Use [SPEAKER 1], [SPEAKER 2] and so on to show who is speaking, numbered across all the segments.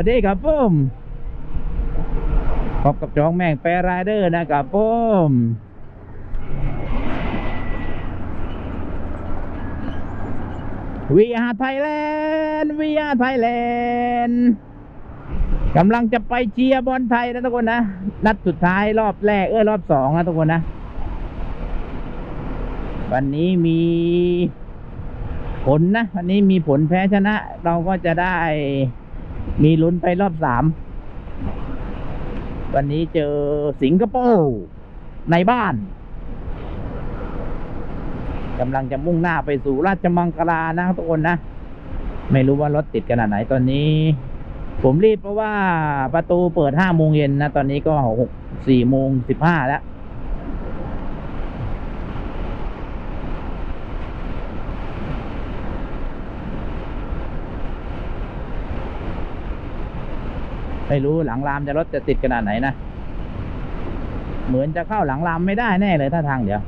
[SPEAKER 1] สวัสดีครับผมพบกับจองแม่งแปรไรเดอร์นะครับผมวีอาไทยแลนด์วีอาไทยแลนด์กำลังจะไปเชียร์บอลไทยนะทุกคนนะ นัดสุดท้ายรอบแรก เออรอบสองนะทุกคนนะ วันนี้มีผลนะ วันนี้มีผลแพ้ชนะ เราก็จะได้ มีลุ้นไปรอบสาม วันนี้เจอสิงคโปร์ในบ้านกำลังจะมุ่งหน้าไปสู่ราชมังคลานะทุกคนนะ ไม่รู้ว่ารถติดขนาดไหนตอนนี้ ผมรีบเพราะว่าประตูเปิดห้าโมงเย็นนะ ตอนนี้ก็หกสี่โมงสิบห้าแล้ว ไม่รู้หลังรามจะรถจะติดขนาดไหนนะ เหมือนจะเข้าหลังรามไม่ได้แน่เลยถ้าทางเดี๋ยว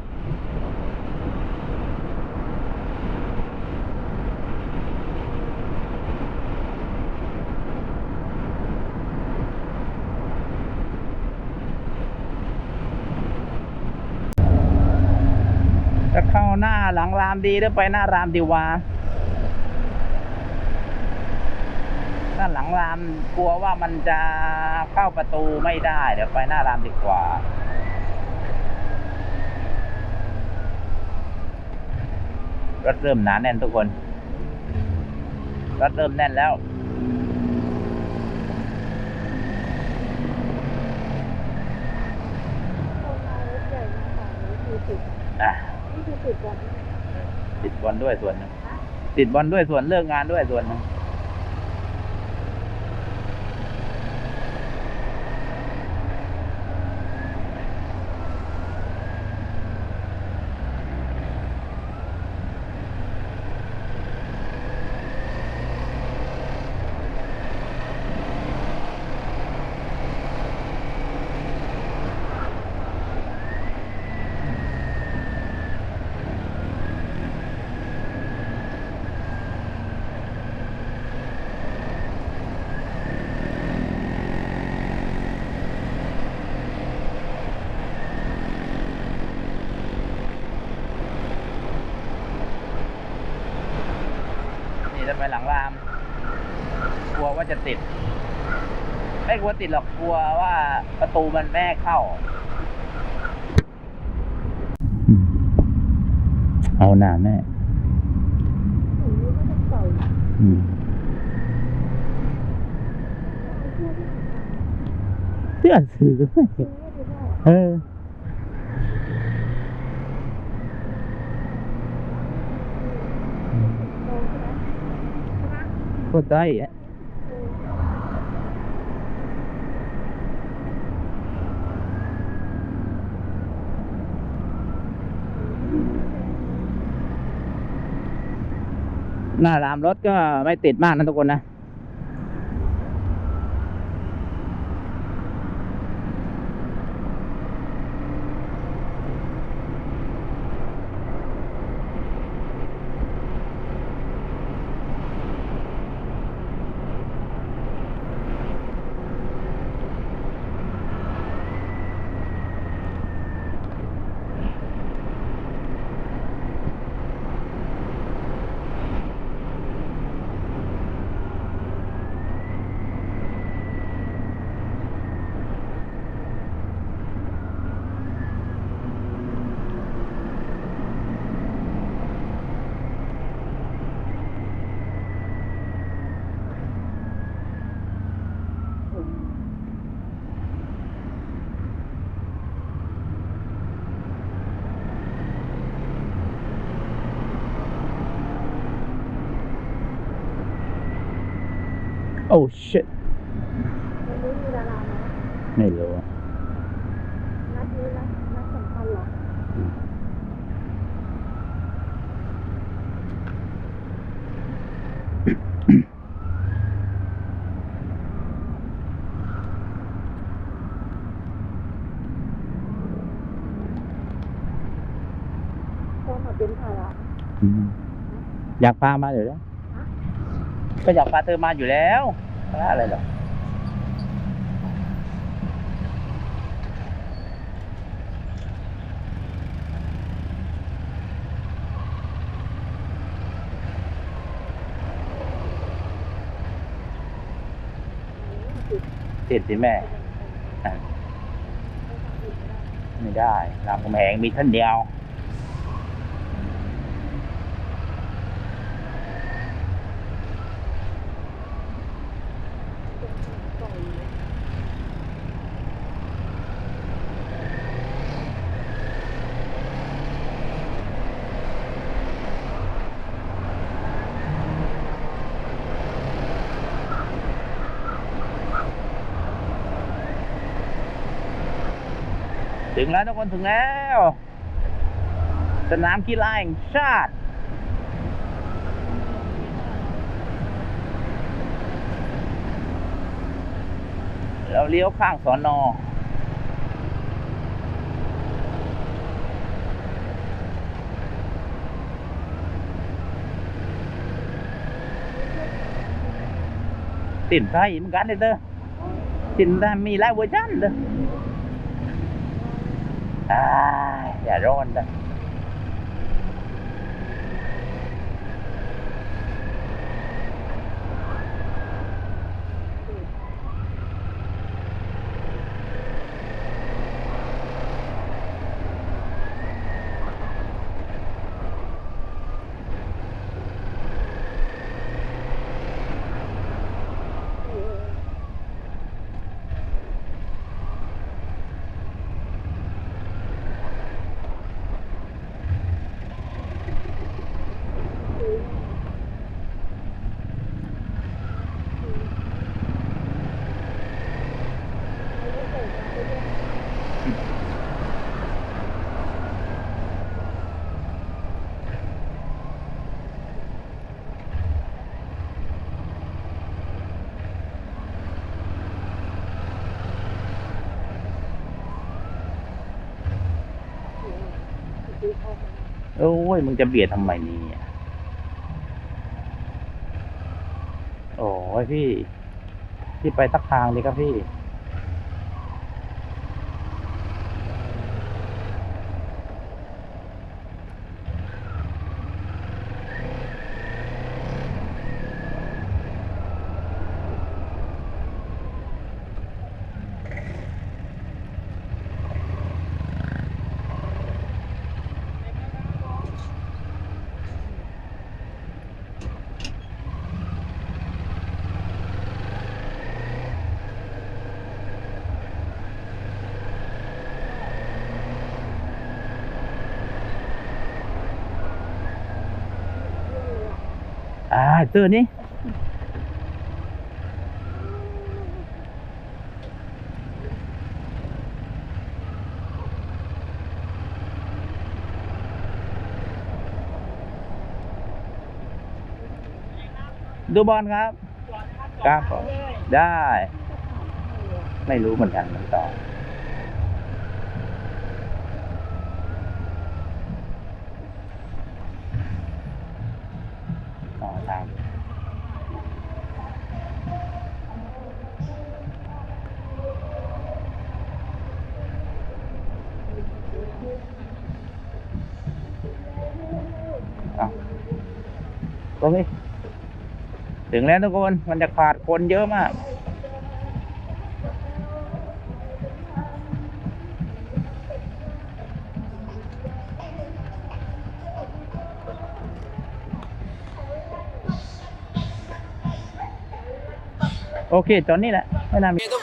[SPEAKER 1] จะเข้าหน้าหลังรามดีหรือไปหน้ารามดีวะ ถ้าหลังรามกลัวว่ามันจะเข้าประตูไม่ได้ เดี๋ยวไปหน้ารามดีกว่ารถเริ่มหนาแน่นทุกคนรถเริ่มแน่นแล้ว อะติดบอลด้วยส่วนหนึงติดบอลด้วยส่วนเลิกงานด้วยส่วนหนึง นี่จะไปหลังราม กลัวว่าจะติด ไม่ กลัวติดหรอกกลัวว่าประตูมันแม่ให้เข้า เอาหน้าแม่อืมเสื้อสือเออโคตรได้อะ หน้ารามรถก็ไม่ติดมากนะทุกคนนะ โอ้ shit ไม่รู้อะอืมอยากพามาอยู่แล้ว ก็อยากพาเธอมาอยู่แล้วอะไรหรอกติดสิแม่ ไม่ได้รามคำแหงมีท่านเดียว ถึงแล้วทุกคนถึงแล้ว สนามกีฬาแห่งชาติ เราเลี้ยวข้างสอนอติ่นไทยเหมือนกันเลยเด้อติ่นไทยมีหลายเวอร์ชันเด้อ อ่าอย่าร้อนนะ โอ้ยมึงจะเบียดทำไมนี่โอ้ยพี่ พี่ไปสักทางเลยครับพี่าเตอร์นี่ดูบอลครับครับผมได้ ไม่รู้เหมือนกันมันต่อทางเอา ตรงนี้ถึงแล้วทุกคน มันจะขาดคนเยอะมาก โอเค ตอนนี้แหละ ไม่น่ามี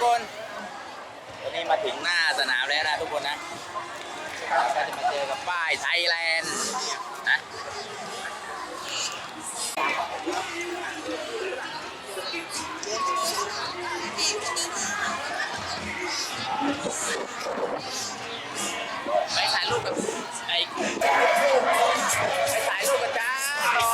[SPEAKER 1] ไปถ่ายรูปกับไอ้ไปถ่ายรูปกับจ้าต่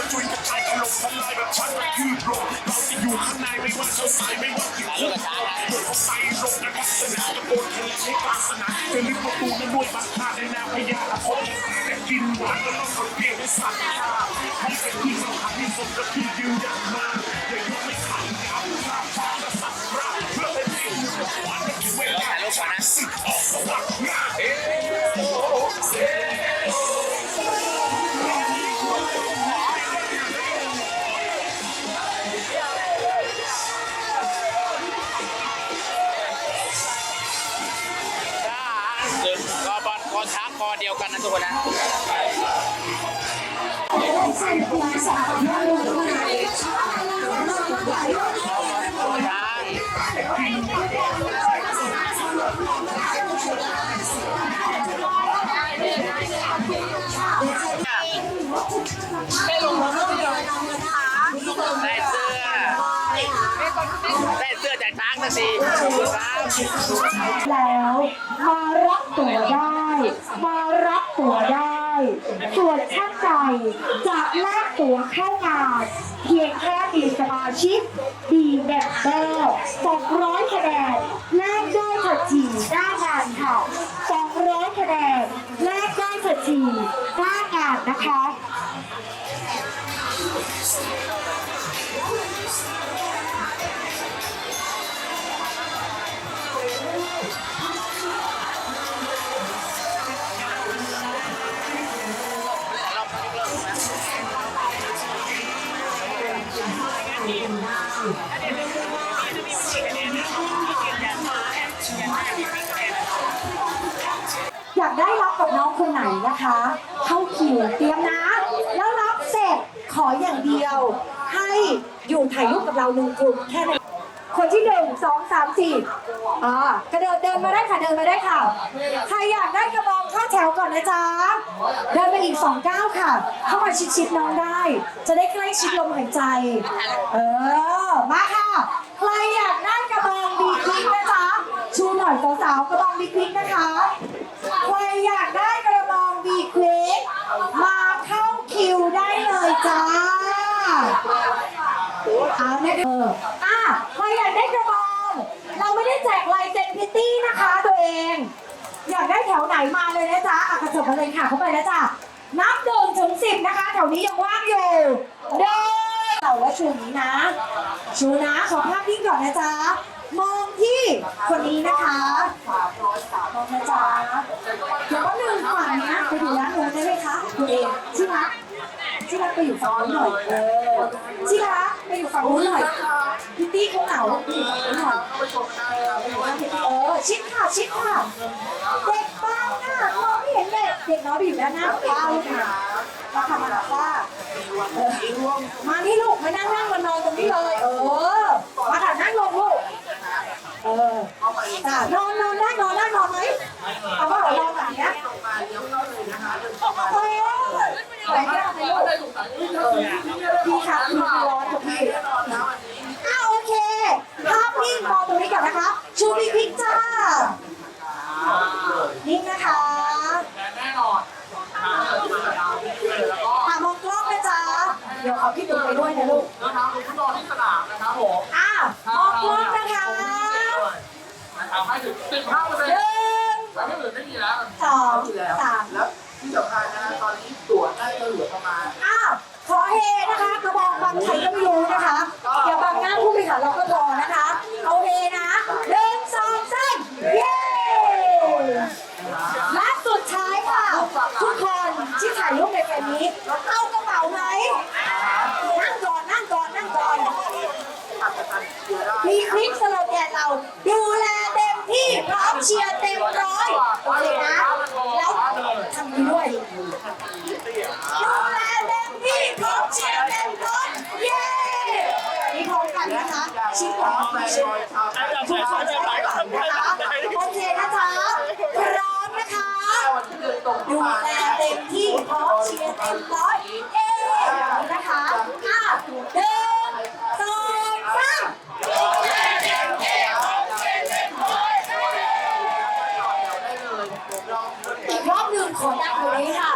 [SPEAKER 1] อ
[SPEAKER 2] จุยกระจายถล่มทลายแบบฉันและคือโรเราจะอยู่ข้างในไม่ว่าเขาสายไม่ว่ากี่
[SPEAKER 1] ถ่ายรูปกับช้า
[SPEAKER 2] โดนเข้าใส่ลงนะครับสนามตะโกนทะเลใช้กลางสนามจะลึกประตูนั้นด้วยบางท่าในแนวพญาคนแต่กินหวานก็ต้องคนเพียงด้วยสัตว์ชาให้เป็นที่สำคัญที่สุดก็คือยืนหยัดมาอย่ายกไม่ขันยา
[SPEAKER 1] ได้เสื้อได้เสื้อจากช้างสักทีครับ
[SPEAKER 3] แล้วมารับตั๋วได้ มารับตั๋วได้ ส่วนช่างใจจะแลกตัวเข้างานเพียงแค่มีสมาชิกดีเด็ดเบอร์200คะแนนแลกได้ทันทีหน้างานค่ะ200คะแนนแลกได้ทันทีหน้างานนะคะ คนไหนนะคะ เข้าคิวเตรียมนะ แล้วรับเสร็จขออย่างเดียว ให้อยู่ถ่ายรูปกับเราหนึ่งกลุ่มแค่นั้นคนที่หนึ่งสองสามสี่อ่ากระโดดเดินมาได้ค่ะเดินมาได้ค่ะ ใครอยากได้กระบองเข้าแถวก่อนนะจ๊ะ เดินไปอีกสองก้าวค่ะ เข้ามาชิดๆน้องได้ จะได้ใกล้ชิดลมหายใจ เออ มาค่ะ ใครอยากได้กระบองบีคลิกนะจ๊ะ ชูหน่อยสาวๆกระบองบีคลิกนะคะใครอยากได้กระบองบีคลิกมาเข้าคิวได้เลยจ้าเอาเนี่ยเอออะใครอยากได้กระบอง เราไม่ได้แจกลายเซ็นพิตตี้นะคะตัวเอง อยากได้แถวไหนมาเลยนะจ๊ะอะกระจกมาเลยค่ะเข้าไปแล้วจ้ะนับหนึ่งถึงสิบนะคะแถวนี้ยังว่างอยู่เดินเราว่าชูนี้นะ ชูนะขอภาพนิ่งก่อนนะจ๊ะ มองที่คนนี้นะคะมองนะจ๊ะเดี๋ยวว่าหนึ่งฝั่งเนี้ยไปดูร้านนู้นได้ไหมคะตัวเองที่รักที่รักไปอยู่ฝั่งนู้นหน่อยเออที่รักไปอยู่ฝั่งนู้นหน่อยพี่ตี้เขาเหงาไปอยู่ฝั่งนู้นหน่อยเออไปอยู่ฝั่งพี่ตี้เออชิดค่ะชิดค่ะเด็กบ้างน่ะมองไม่เห็นเด็กเด็กน้อยไปอยู่ด้านหน้าป้าลูกนะมาทำมาหาป้าเออมานี่ลูกมานั่งนั่งมานอนตรงนี้เลยเออมาค่ะนั่งลงลูก เออจ้านอนนอนได้นอนได้นอนไหมเอาว่าเรานอนแบบเนี้ยเออไหนเนี่ยไหนลูกเออพี่คะพี่ร้อนค่ะพี่อ้าวโอเคภาพนิ่งมองตรงนี้ก่อนนะคะ ชูบิ๊กพิกจ้า นิ่งนะคะอะมองกล้องนะจ๊ะ เดี๋ยวเอาพี่ดูไปด้วยนะลูก
[SPEAKER 4] เดินทางลงฟุตบอลที่สนามนะครับผม
[SPEAKER 3] อะมองกล้องนะคะ
[SPEAKER 4] นะครับให้ถึง 15เปอร์เซ็น
[SPEAKER 3] ห
[SPEAKER 4] ต์
[SPEAKER 3] นึ่ง
[SPEAKER 4] แล้วที่อื่นไม่มีแล้ว
[SPEAKER 3] สองสาม
[SPEAKER 4] แล้วที่สำคัญนะตอนนี้ตั๋วได้จะเหลือประมาณ
[SPEAKER 3] อ้าวขอเฮนะคะกระบอกบางใครก็ไม่รู้นะคะ เดี๋ยวบางงานผู้บริหารเราก็รอนะคะ เอาเฮนะหนึ่งสองสามเย้และสุดท้ายค่ะ ทุกคนที่ถ่ายรูปในแฟนนี้ เอากระเป๋าไหมนั่งก่อนนั่งก่อนนั่งก่อน มีคลิปสโลแกนเรา ดูแลเต็มที่พร้อมเชียร์เต็มร้อยโอเคนะ แล้วทำดีด้วย ดูแลเต็มที่พร้อมเชียร์เต็มร้อยเย้นี่พร้อมกันนะคะ ชิ้นของชิ้นทุกคนจะไปก่อนนะคะโอเคนะจ๊ะพร้อมนะคะ ดูแลเต็มที่พร้อมเชียร์เต็มร้อยเย้นะคะอะหนึ่งสองสาม อีกรอบหนึ่งขอดังกว่านี้ค่ะ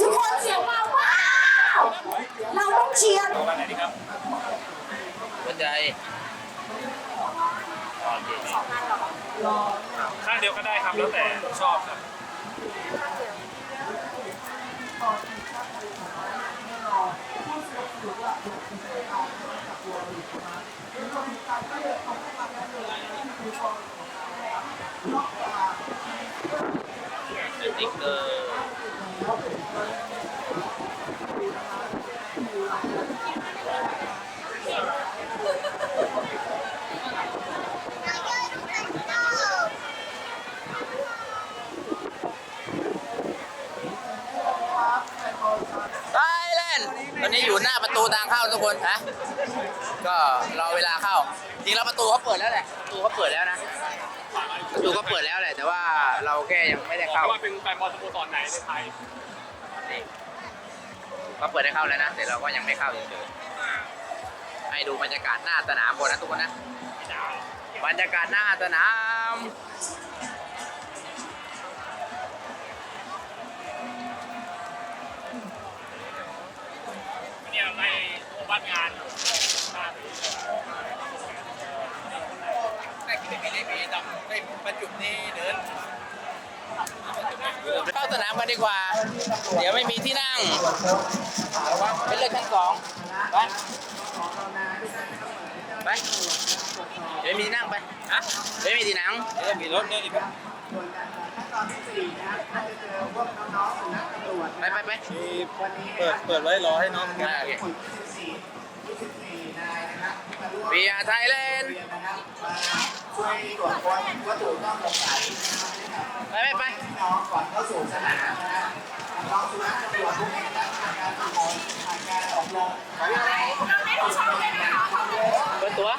[SPEAKER 3] ทุกคนเสียงมาว้าว เราต้องเชียร์
[SPEAKER 1] เข้าใจ
[SPEAKER 5] ข้าง เดียวก็ได้ครับ แล้วแต่ชอบครับ
[SPEAKER 1] สติ๊กเกอร์ คนฮะก็รอเวลาเข้า จริงแล้วประตูเขาเปิดแล้วแหละประตูเขาเปิดแล้วนะประตูก็เปิดแล้วแหละ แต่ว่าเราแค่ยังไม่ได้เข้า
[SPEAKER 5] ว่าเป็นแฟนบอลสโมสรไหนในไทย
[SPEAKER 1] เขาเปิดให้เข้าแล้วนะแต่เราก็ยังไม่เข้าเฉยๆให้ดูบรรยากาศหน้าสนามก่อนนะทุกคนนะบรรยากาศหน้าสนาม
[SPEAKER 5] เนี่ยในโอบัตงาน
[SPEAKER 1] ได้กินไม่ได้มีดำได้บรรจุนี่เดินเข้าสนามกันดีกว่า เดี๋ยวไม่มีที่นั่ง เป็นเลขชั้นสองไปไปเดี๋ยวไม่มีที่นั่งไปฮะเดี๋ยวไม่มี ที่นั่งเดี๋ยวมีรถเนี่ยอีกไปไปไป
[SPEAKER 5] เปิดเปิดไว้รอให้น้อง
[SPEAKER 1] อ่าโอเค We are Thailand
[SPEAKER 4] ช่วยตรวจค้นวัตถุต้องสงสัย
[SPEAKER 1] ไปไปไป
[SPEAKER 4] น้องก่อนเข้าสู่สนามนะครับน้องสุนัขตำรวจพวกนี้นะครับผ่านการฝึกฝนผ่านการอบรมขออนุญาต
[SPEAKER 1] เปิดตัว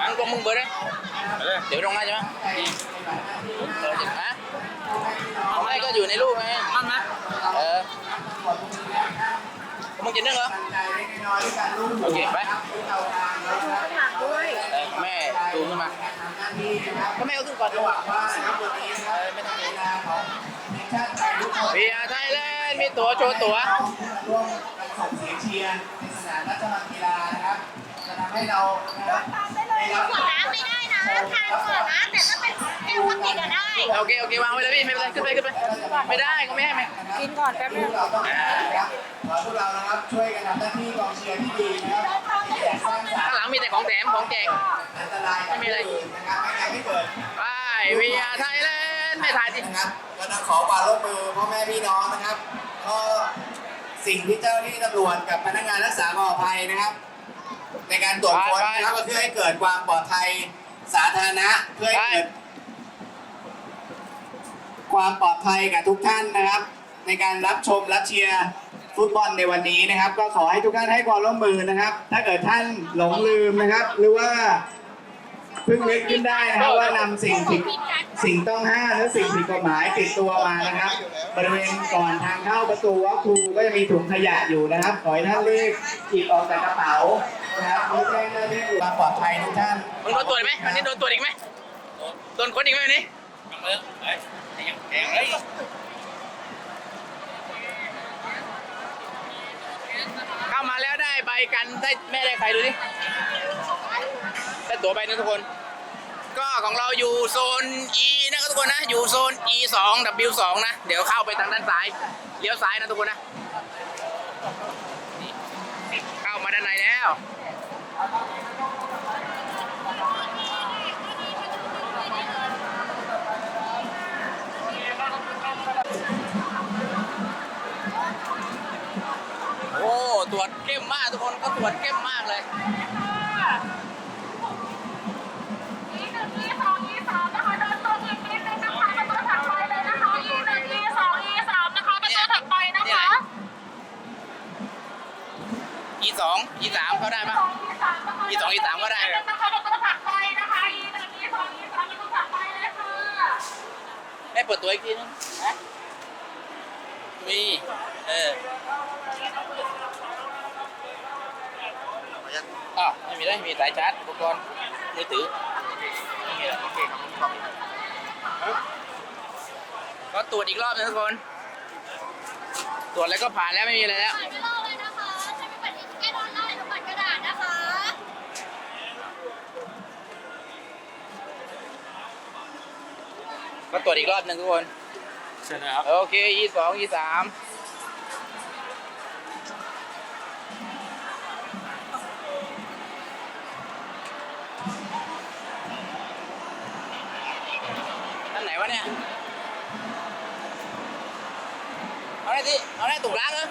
[SPEAKER 1] อังกงมึงเปิดเลยเดี๋ยวตรงนั้นใช่ไหมเออ ฮะไม่ก็อยู่ในรูปไงมันนะเออมึงจะนึ่งเหรอ
[SPEAKER 4] ใจเล็กน้อยด้วยการร่วม
[SPEAKER 1] โอเคไป
[SPEAKER 4] ที่เราทางนะครับ
[SPEAKER 1] เออแม่ดูขึ้นมา
[SPEAKER 4] ทำหน้าที่นะครับ
[SPEAKER 1] ก็แม่ก็ขึ้นก่อน
[SPEAKER 4] ระหว่างว่านะครับวันนี้นะครับไม่ต้องเวลาของทีมชาติไทยทุกคน
[SPEAKER 1] เบียร์ไทยแลนด์มีตั๋วโชว์ตั๋ว
[SPEAKER 4] ร่วมกันส่งเสียงเชียร์ในสนามราชมังกีฬานะครับจะทำให้เรานะครับได้รับ
[SPEAKER 6] ขวดน้ำไม่ได้นะ ทานขวดน้ำแต่ถ้าเป็นแก้วพลาสติกอะได้
[SPEAKER 1] โอเคโอเควางไว้เลยพี่ไม่เป็นไรขึ้นไปขึ้นไปไม่ได้ก็ไม่ให้ไหม
[SPEAKER 3] กินก่อนแป๊บนึ
[SPEAKER 4] พ
[SPEAKER 3] ง
[SPEAKER 4] วกเราต้องนะครับขอพวกเรานะครับช่วยกันทำหน้าที่กองเชียร์ที่ดีนะครับที่อยากสร้างสรร
[SPEAKER 1] ข้าง
[SPEAKER 4] ค์
[SPEAKER 1] หลังมีแต่ของแถมของแจก
[SPEAKER 4] อันตรายกับผู้อื่นนะครับไม่อยากให้เกิด
[SPEAKER 1] ไปเบียร์ไทยแลนด์ไม่ถ่ายดิ
[SPEAKER 4] นะครับก็ต้องขอความร่วมมือพ่อแม่พี่น้องนะครับก็สิ่งที่เจ้าหน้าที่ตำรวจกับพนักงานรักษาความปลอดภัยนะครับ ในการตรวจค้นนะครับก็เพื่อให้เกิดความปลอดภัย สาธารณะเพื่อให้เกิดความปลอดภัยกับทุกท่านนะครับ ในการรับชมรับเชียร์ฟุตบอลในวันนี้นะครับ ก็ขอให้ทุกท่านให้ความร่วมมือนะครับ ถ้าเกิดท่านหลงลืมนะครับ หรือว่าเพิ่งนึกขึ้นได้นะครับว่านำสิ่งผิดสิ่งต้องห้ามหรือสิ่งผิดกฎหมายติดตัวมานะครับ บริเวณก่อนทางเข้าประตูวัดครูก็จะมีถุงขยะอยู่นะครับ ขอให้ท่านรีบหยิบออกจากกระเป๋า นะครับเพื่อแจ้งเจ้าหน้าที่ความปลอดภัยทุกท่าน
[SPEAKER 1] มึงโดนตรวจไหมวันนี้โดนตรวจอีกไหมโดนค้นอีกไหมวันนี้เข้ามาแล้วได้ใบกันได้แม่ได้ใครดูดิได้ตั๋วใบหนึงทุกคน ก็ของเราอยู่โซน E นะครับทุกคนนะ อยู่โซน E 2 W 2นะ เดี๋ยวเข้าไปทางด้านซ้าย เลี้ยวซ้ายนะทุกคนนะนี่เข้ามาด้านในแล้ว โอ้ตรวจเข้มมากทุกคนก็ตรวจเข้มมากเลย
[SPEAKER 6] อีหนึ่งอีสองอีสามนะคะเดินตรงอีกนิดนึงนะคะประตูถัดไปเลยนะคะอีหนึ่งอีสองอีสามนะคะประถัดไปนะคะ
[SPEAKER 1] E สอง E สามเขาได้ปะ
[SPEAKER 6] อีสองอีสามนะคะ
[SPEAKER 1] อีสองอีสามก็ได้
[SPEAKER 6] นะคะประตูถัดไปนะคะอีหนึ่งอีสองอีสามประตูถัดไปเลยค่ะ
[SPEAKER 1] ได้เปิดตัวอีกทีนึงนะมี เอออ้าวไม่มีได้มีสายชาร์จอุปกรณ์มือถือไม่มีแล้วโอเคครับก็ตรวจอีกรอบนึงทุกคน ตรวจแล้วก็ผ่านแล้วไม่มีอะไรแล้ว
[SPEAKER 6] ไม่รอเลยนะคะใช้เป็นบัตรแก้ออนไลน์หรือบัตรกระดาษนะคะ
[SPEAKER 1] ก็ตรวจอีกรอบหนึ่งทุกคน
[SPEAKER 5] เชิญนะครับ
[SPEAKER 1] โอเคยี่สองยี่สามท่านไหนวะเนี่ย เอาได้ที่เอาได้ตุกล้างเหรอ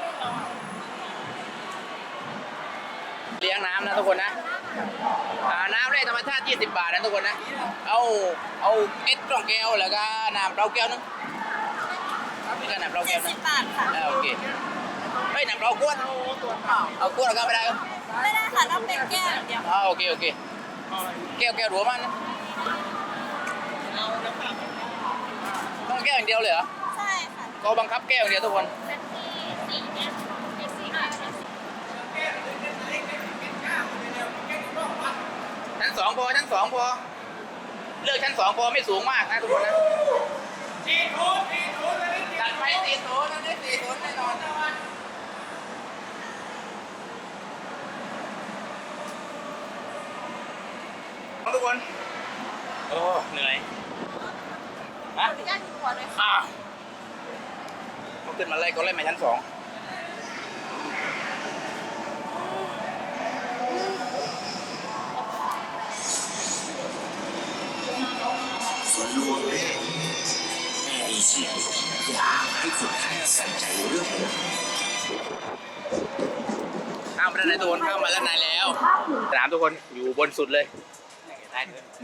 [SPEAKER 1] เลี้ยงน้ำนะทุกคนนะอ่าน้ำได้ธรรมชาติ 20 บาทนะทุกคนนะ เอา เอาเอ็ ดกล่องแก้วแล้วก็น้ำเปล่าแก้วนึงนี่ก็น้ำเปล่าแก้วนึง
[SPEAKER 3] บาทค่ะ
[SPEAKER 1] อ่าโอเคเฮ้ยน้ำเปล่าขวดเอาขวดเอาก็ไม่ได้เหรอ
[SPEAKER 6] ไม่ได้ค่ะต้องเป็นแก้วอย่างเดียว
[SPEAKER 1] อ่าโอเคโอเคแก้วแก้วหรัวมันนะต้องแก้วอย่างเดียวเลยเหรอ
[SPEAKER 6] ใช่ค่ะ
[SPEAKER 1] ก็บังคับแก้วอย่างเดียวทุกคน
[SPEAKER 6] เป็นที่สีเนี่ยเป็นสีอะไรเป็นสี
[SPEAKER 1] ชั้นสองพอชั้นสองพอ เลือกชั้นสองพอไม่สูงมากนะทุกคนนะสี่ศูนย์สี่ศูนย์จัดไปสี่ศูนย์นะได้สี่ศูนย์แน่นอนทุกคนโอ้เหนื่อยฮะ
[SPEAKER 6] ย่านหัวเลย
[SPEAKER 1] อ้าวเขาขึ้นมาไล่ก็ไล่มาชั้นสอง
[SPEAKER 2] ให้คนไทยใส่ใจเรื่องนี้
[SPEAKER 1] ข้ามมาด้านในทุกคนข้ามมาด้านในแล้ว สนามทุกคนอยู่บนสุดเลย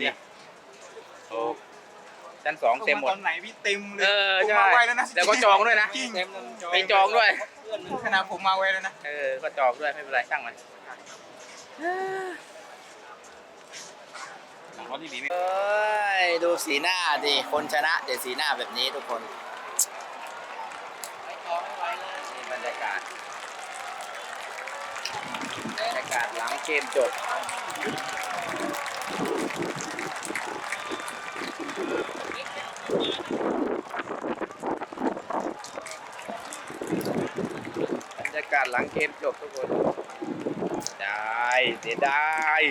[SPEAKER 1] นี่โอ้ชั้นสองเต็มหมด
[SPEAKER 5] ตอนไหนพี่เต็มเล
[SPEAKER 1] เอยอ
[SPEAKER 5] ผม
[SPEAKER 1] ใช่
[SPEAKER 5] มาไวแล้วนะ
[SPEAKER 1] แล้วก็จองด้วยนะ
[SPEAKER 5] จริง
[SPEAKER 1] ไปจองด้วย
[SPEAKER 5] ขนาดผมมาไวแล้วนะ
[SPEAKER 1] เออ ก็จองด้วยไม่เป็นไรช่างมัน
[SPEAKER 5] หลังเขาที่ดีไม่
[SPEAKER 1] เอ้ย ดูสีหน้าดิ คนชนะเดี๋ยวสีหน้าแบบนี้ทุกคนนี่บ รยากาศบรรยากาศหลังเกมจบบรรยากาศหลังเกมจบทุกคน ได้เสียได้าย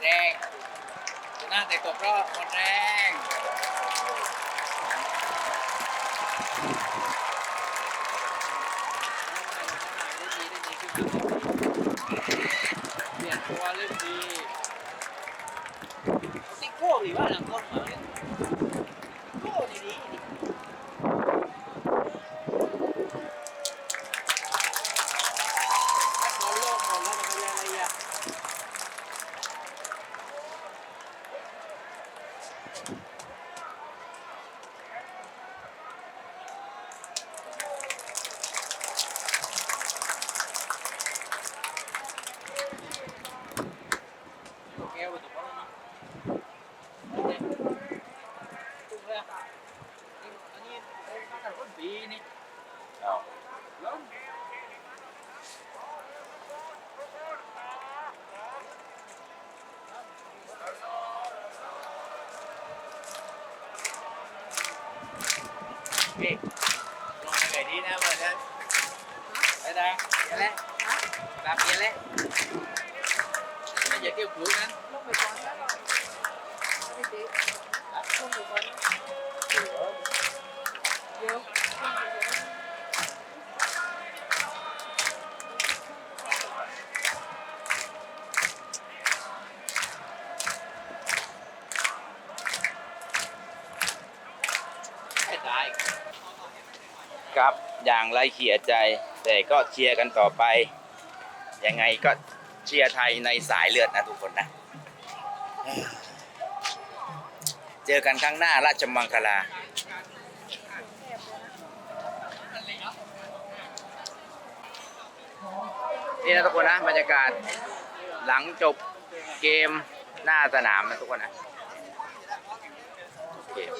[SPEAKER 1] แรงชนะแตกรอบคนแรกเปลี่ยนตัวเล่นดีติ๊กโก้หรือว่าหลังก้นเหรอเนี่ยโก้ดีดีถ้าบอลโลกหมดแล้วมันจะเป็นอะไรอะ keo rồi tụi nó lên อ้าวางไรเขียใจ แต่ก็เชียร์กันต่อไป ยังไงก็เชียร์ไทยในสายเลือดนะทุกคนนะ เจอกันครั้งหน้าราชมังคลา นี่นะทุกคนนะบรรยากาศหลังจบเกมหน้าสนามนะทุกคนนะเกม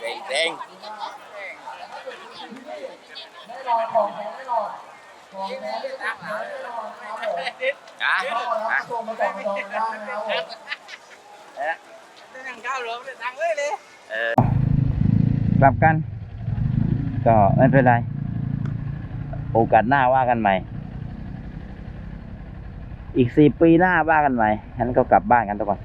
[SPEAKER 1] เด้งเด้งอะอะเออกลับกัน ก็ไม่เป็นไร โอกาสหน้าว่ากันใหม่ อีกสี่ปีหน้าว่ากันใหม่ฉันก็กลับบ้านกันทุกคน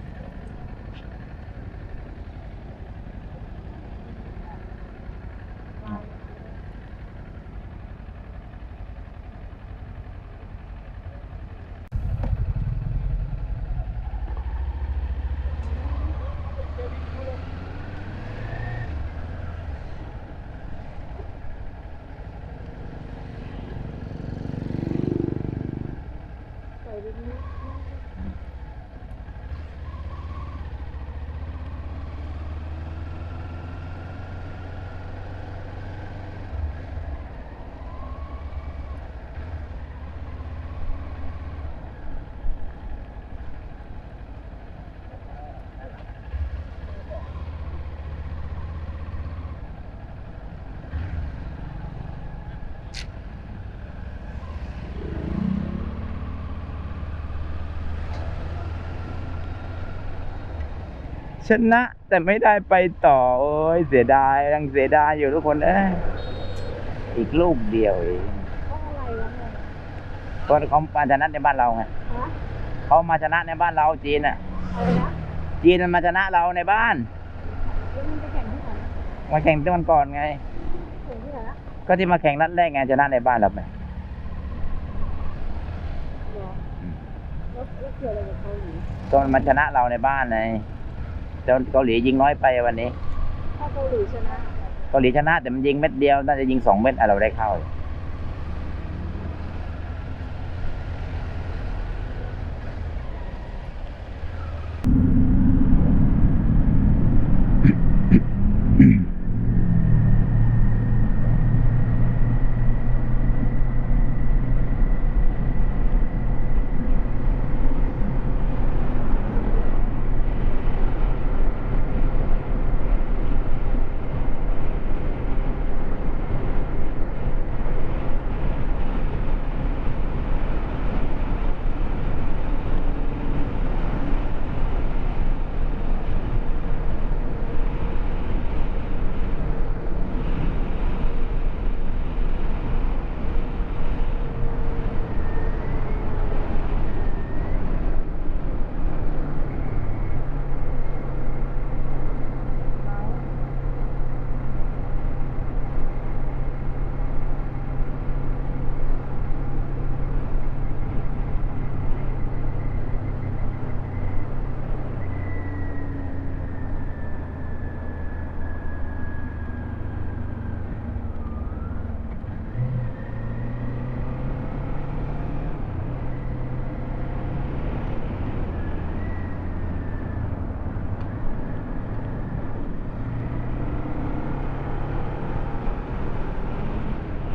[SPEAKER 1] ชนะแต่ไม่ได้ไปต่อ โอ้ยเสียดายยังเสียดายอยู่ทุกคนเอ้ยอีกลูกเดียวเอง
[SPEAKER 3] ต้องอะไรวะเนี่ย
[SPEAKER 1] ก็เขามาชนะในบ้านเราไง
[SPEAKER 3] ฮะ
[SPEAKER 1] เขามาชนะในบ้านเราจีนอะ
[SPEAKER 3] อะไรนะ
[SPEAKER 1] จีนมันมาชนะเราในบ้าน
[SPEAKER 3] แล้วมันไปแข่งที่ไหน
[SPEAKER 1] มาแข่งที่วันก่อนไง
[SPEAKER 3] แข่งที่ไหนนะ
[SPEAKER 1] ก็ที่มาแข่งนัดแรกไงชนะในบ้านเราไป
[SPEAKER 3] เหรอแล้วแล้วเกี่ยวอะไรกับเกาหลี
[SPEAKER 1] ก็มันมาชนะเราในบ้านไงแต่ เกาหลียิงน้อยไปวันนี้
[SPEAKER 3] ถ้าเกาหลีชนะ
[SPEAKER 1] เกาหลีชนะแต่มันยิงเม็ดเดียวน่าจะยิงสองเม็ดอะเราได้เข้า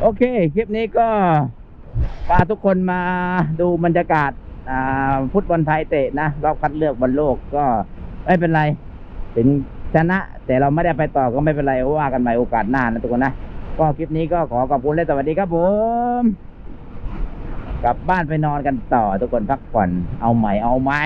[SPEAKER 1] โอ เค คลิปนี้ก็พาทุกคนมาดูบรรยากาศฟุตบอลไทยเตะนะรอบคัดเลือกบอลโลกก็ไม่เป็นไรถึงชนะ แต่เราไม่ได้ไปต่อก็ไม่เป็นไรว่ากันใหม่โอกาสหน้านะทุกคนนะก็คลิปนี้ก็ขอขอบคุณและสวัสดีครับผมกลับบ้านไปนอนกันต่อทุกคนพักผ่อนเอาใหม่เอาไหม่